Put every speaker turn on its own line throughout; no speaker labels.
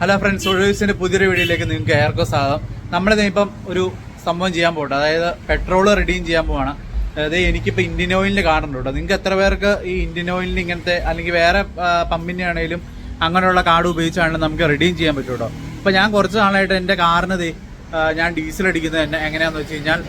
Hello friends ഒഴിവിസിന്റെ പുതിയൊരു വീഡിയോയിലേക്ക് നിങ്ങൾക്ക് ഏർക്കോ സ്വാഗതം. നമ്മളിത് ഇപ്പം ഒരു സംഭവം ചെയ്യാൻ പോകട്ടെ. അതായത് പെട്രോൾ റിഡീം ചെയ്യാൻ പോവാണ്. അതായത് എനിക്കിപ്പോൾ ഇന്ത്യൻ ഓയിലിൽ കാണുന്നുണ്ട് കേട്ടോ. നിങ്ങൾക്ക് എത്ര പേർക്ക് ഈ ഇന്ത്യൻ ഓയിലിന് ഇങ്ങനത്തെ അല്ലെങ്കിൽ വേറെ പമ്പിന്റെ ആണെങ്കിലും അങ്ങനെയുള്ള കാർഡ് ഉപയോഗിച്ചാണ് നമുക്ക് റിഡീം ചെയ്യാൻ പറ്റും കേട്ടോ. അപ്പോൾ ഞാൻ കുറച്ച് നാളായിട്ട് എന്റെ കാറിന് ഞാൻ ഡീസൽ അടിക്കുന്നത് തന്നെ എങ്ങനെയാണെന്ന് വെച്ച് കഴിഞ്ഞാൽ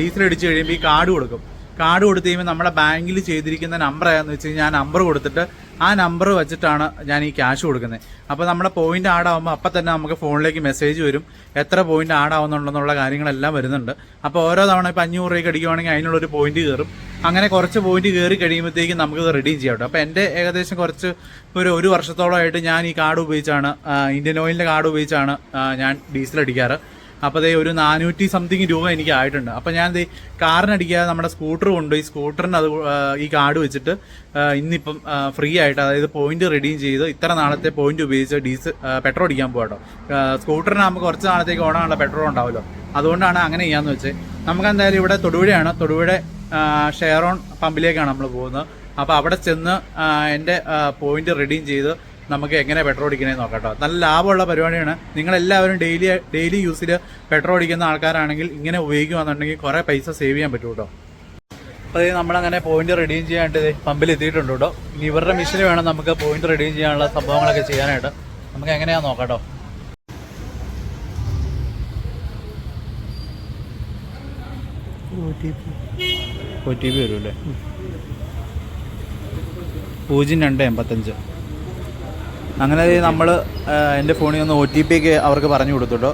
ഡീസൽ അടിച്ച് കഴിയുമ്പോൾ ഈ കാർഡ് കൊടുക്കും. കാർഡ് കൊടുത്തു കഴിയുമ്പോൾ നമ്മുടെ ബാങ്കിൽ ചെയ്തിരിക്കുന്ന നമ്പർ ഏതാണെന്ന് വെച്ച് കഴിഞ്ഞാൽ ആ നമ്പർ കൊടുത്തിട്ട് ആ നമ്പർ വെച്ചിട്ടാണ് ഞാൻ ഈ ക്യാഷ് കൊടുക്കുന്നത്. അപ്പോൾ നമ്മുടെ പോയിന്റ് ആഡ് ആകുമ്പോൾ അപ്പം തന്നെ നമുക്ക് ഫോണിലേക്ക് മെസ്സേജ് വരും. എത്ര പോയിന്റ് ആഡ് ആവുന്നുണ്ടെന്നുള്ള കാര്യങ്ങളെല്ലാം വരുന്നുണ്ട്. അപ്പോൾ ഓരോ തവണ ഇപ്പോൾ അഞ്ഞൂറ് രൂപയ്ക്ക് അടിക്കുവാണെങ്കിൽ അതിനുള്ളൊരു പോയിന്റ് കയറും. അങ്ങനെ കുറച്ച് പോയിന്റ് കയറി കഴിയുമ്പോഴത്തേക്കും നമുക്ക് ഇത് റെഡീം ചെയ്യാം അപ്പോൾ എന്റെ ഏകദേശം കുറച്ച് ഒരു ഒരു വർഷത്തോളമായിട്ട് ഞാൻ ഈ കാർഡ് ഉപയോഗിച്ചാണ് ഇന്ത്യൻ ഓയിലിന്റെ കാർഡ് ഉപയോഗിച്ചാണ് ഞാൻ ഡീസൽ അടിക്കാറ്. അപ്പോൾ അതേ ഒരു നാനൂറ്റി സംതിങ് രൂപ എനിക്ക് ആയിട്ടുണ്ട് അപ്പോൾ ഞാൻ ദേ കാറിനടിക്കാതെ നമ്മുടെ സ്കൂട്ടർ കൊണ്ടുപോയി സ്കൂട്ടറിന് അത് ഈ കാർഡ് വെച്ചിട്ട് ഇന്നിപ്പം ഫ്രീ ആയിട്ട് അതായത് പോയിന്റ് റെഡീം ചെയ്ത് ഇത്ര നാളത്തെ പോയിന്റ് ഉപയോഗിച്ച് ഡീസൽ പെട്രോൾ അടിക്കാൻ പോകട്ടോ സ്കൂട്ടറിനാകുമ്പോൾ കുറച്ച് നാളത്തേക്ക് ഓണാനുള്ള പെട്രോൾ ഉണ്ടാവുമല്ലോ അതുകൊണ്ടാണ് അങ്ങനെ ചെയ്യാന്ന് വെച്ചത് നമുക്ക് എന്തായാലും ഇവിടെ തൊടുപുഴയാണ്. തൊടുപുഴ ഷെയറോൺ പമ്പിലേക്കാണ് നമ്മൾ പോകുന്നത്. അപ്പോൾ അവിടെ ചെന്ന് എന്റെ പോയിന്റ് റെഡീം ചെയ്ത് നമുക്ക് എങ്ങനെ പെട്രോൾ അടിക്കണേന്ന് നോക്കാം കേട്ടോ നല്ല ലാഭമുള്ള പരിപാടിയാണ്. നിങ്ങളെല്ലാവരും ഡെയിലി ഡെയിലി യൂസിൽ പെട്രോൾ അടിക്കുന്ന ആൾക്കാരാണെങ്കിൽ ഇങ്ങനെ ഉപയോഗിക്കുകയാണെന്നുണ്ടെങ്കിൽ കുറേ പൈസ സേവ് ചെയ്യാൻ പറ്റും കേട്ടോ അപ്പോൾ ഇത് നമ്മളങ്ങനെ പോയിന്റ് റെഡീം ചെയ്യാനായിട്ട് പമ്പിൽ എത്തിയിട്ടുണ്ട് കേട്ടോ ഇനി ഇവരുടെ മിഷന് വേണം നമുക്ക് പോയിന്റ് റെഡീം ചെയ്യാനുള്ള സംഭവങ്ങളൊക്കെ ചെയ്യാനായിട്ട്. നമുക്ക് എങ്ങനെയാന്ന് നോക്കാം കേട്ടോ ഒ ടി പി. വരും അല്ലേ പൂജ്യം രണ്ട് എൺപത്തഞ്ച്. അങ്ങനെ നമ്മൾ എന്റെ ഫോണിൽ ഒന്ന് ഒ ടി പി ഒക്കെ അവർക്ക് പറഞ്ഞു കൊടുത്തുട്ടോ.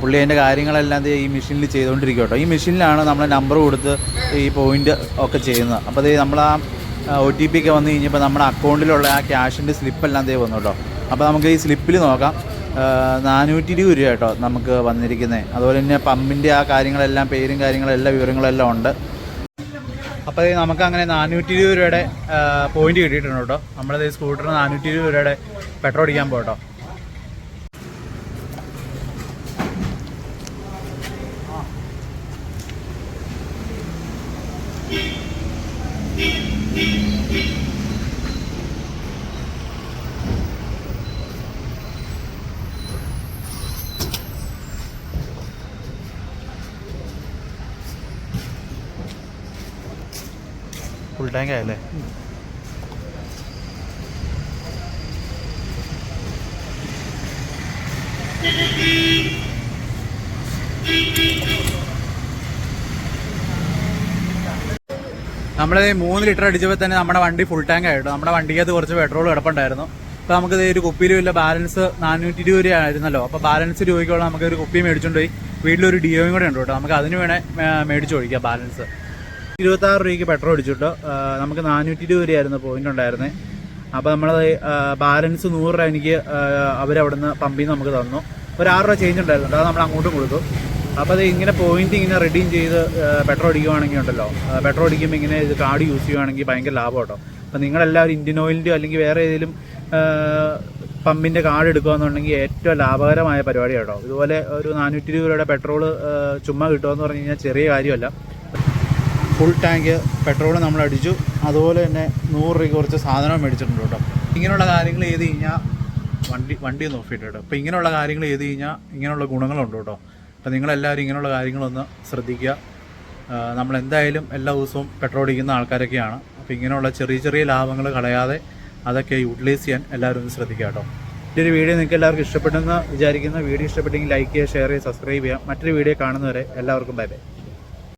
പുള്ളി അതിന്റെ കാര്യങ്ങളെല്ലാം ഈ മെഷീനിൽ ചെയ്തുകൊണ്ടിരിക്കും കേട്ടോ ഈ മെഷീനിലാണ് നമ്മൾ നമ്പർ കൊടുത്ത് ഈ പോയിന്റ് ഒക്കെ ചെയ്യുന്നത്. അപ്പോൾ അതേ നമ്മൾ ആ ഒ ടി പി ഒക്കെ വന്നു കഴിഞ്ഞപ്പോൾ നമ്മുടെ അക്കൗണ്ടിലുള്ള ആ ക്യാഷിന്റെ സ്ലിപ്പെല്ലാം ദേ വന്നു കേട്ടോ അപ്പോൾ നമുക്ക് ഈ സ്ലിപ്പിൽ നോക്കാം. നാനൂറ്റി ഇരുപത് രൂപ കേട്ടോ നമുക്ക് വന്നിരിക്കുന്നത്. അതുപോലെ തന്നെ പമ്പിന്റെ ആ കാര്യങ്ങളെല്ലാം പേരും കാര്യങ്ങളെല്ലാം വിവരങ്ങളെല്ലാം ഉണ്ട്. അപ്പോൾ നമുക്ക് അങ്ങനെ നാനൂറ്റി ഇരുപത് രൂപയുടെ പോയിന്റ് കിട്ടിയിട്ടുണ്ട് കേട്ടോ. നമ്മളത് സ്കൂട്ടറിന് നാനൂറ്റി ഇരുപത് രൂപയുടെ പെട്രോൾ അടിക്കാൻ പോകട്ടോ. ഫുൾ ടാങ്ക് ആയല്ലേ? നമ്മളത് മൂന്ന് ലിറ്റർ അടിച്ചപ്പോൾ തന്നെ നമ്മുടെ വണ്ടി ഫുൾ ടാങ്ക് ആയിട്ടോ നമ്മുടെ വണ്ടിക്കകത്ത് കുറച്ച് പെട്രോൾ കിടപ്പുണ്ടായിരുന്നു. അപ്പോൾ നമുക്ക് ഒരു കുപ്പിയിൽ വല്ല ബാലൻസ് നാനൂറ്റി ഇരുപത് രൂപ ആയിരുന്നല്ലോ അപ്പോൾ ബാലൻസ് രൂപയ്ക്കുള്ള നമുക്ക് ഒരു കുപ്പി മേടിച്ചുകൊണ്ട് പോയി. വീട്ടിലൊരു ഡിയോയും കൂടെ ഉണ്ട് കേട്ടോ. നമുക്ക് അതിന് വേണേ മേടിച്ച് ഒഴിക്കാം ബാലൻസ് ഇരുപത്തി ആറ് രൂപയ്ക്ക് പെട്രോൾ അടിച്ചിട്ടോ? നമുക്ക് നാനൂറ്റി ഇരുപത് രൂപയായിരുന്നു പോയിന്റ് ഉണ്ടായിരുന്നത് അപ്പോൾ നമ്മൾ ബാലൻസ് നൂറ് രൂപ എനിക്ക് അവരവിടുന്ന് പമ്പിൽ നിന്ന് നമുക്ക് തന്നു. ഒരു ആറ് രൂപ ചേഞ്ച് ഉണ്ടായിരുന്നു. അത് നമ്മൾ അങ്ങോട്ടും കൊടുത്തു. അപ്പോൾ അത് ഇങ്ങനെ പോയിന്റ് ഇങ്ങനെ റെഡീം ചെയ്ത് പെട്രോൾ അടിക്കുവാണെങ്കിൽ ഉണ്ടല്ലോ. പെട്രോൾ അടിക്കുമ്പോൾ ഇങ്ങനെ ഇത് കാർഡ് യൂസ് ചെയ്യുവാണെങ്കിൽ ഭയങ്കര ലാഭം കേട്ടോ. അപ്പോൾ നിങ്ങളെല്ലാവരും ഇന്ത്യൻ ഓയിലിന്റെയോ അല്ലെങ്കിൽ വേറെ ഏതെങ്കിലും പമ്പിന്റെ കാർഡ് എടുക്കുകയെന്നുണ്ടെങ്കിൽ ഏറ്റവും ലാഭകരമായ പരിപാടി കേട്ടോ. ഇതുപോലെ ഒരു നാനൂറ്റി ഇരുപത് രൂപയുടെ പെട്രോൾ ചുമ്മാ കിട്ടുമെന്ന് പറഞ്ഞു കഴിഞ്ഞാൽ ചെറിയ കാര്യമല്ല. ഫുൾ ടാങ്ക് പെട്രോൾ നമ്മൾ അടിച്ചു അതുപോലെ തന്നെ നൂറ് രൂപയ്ക്ക് കുറച്ച് സാധനം മേടിച്ചിട്ടുണ്ട് കേട്ടോ. ഇങ്ങനെയുള്ള കാര്യങ്ങൾ ചെയ്ത് കഴിഞ്ഞാൽ വണ്ടി വണ്ടി ഓഫ് അപ്പം അപ്പോൾ ഇങ്ങനെയുള്ള കാര്യങ്ങൾ ചെയ്ത് കഴിഞ്ഞാൽ ഇങ്ങനെയുള്ള ഗുണങ്ങളുണ്ട് കേട്ടോ. അപ്പോൾ നിങ്ങളെല്ലാവരും ഇങ്ങനെയുള്ള കാര്യങ്ങളൊന്ന് ശ്രദ്ധിക്കുക. നമ്മൾ എന്തായാലും എല്ലാ ദിവസവും പെട്രോൾ അടിക്കുന്ന ആൾക്കാരൊക്കെയാണ്. അപ്പോൾ ഇങ്ങനെയുള്ള ചെറിയ ചെറിയ ലാഭങ്ങൾ കളയാതെ അതൊക്കെ യൂട്ടിലൈസ് ചെയ്യാൻ എല്ലാവരും ഒന്ന് ശ്രദ്ധിക്കുക കേട്ടോ. ഒരു വീഡിയോ നിങ്ങൾക്ക് എല്ലാവർക്കും ഇഷ്ടപ്പെട്ടെന്ന് വിചാരിക്കുന്ന. വീഡിയോ ഇഷ്ടപ്പെട്ടെങ്കിൽ ലൈക്ക് ചെയ്യുക ഷെയർ ചെയ്യുക സബ്സ്ക്രൈബ് ചെയ്യുക. മറ്റൊരു വീഡിയോ കാണുന്നവരെ എല്ലാവർക്കും ബൈ ബൈ.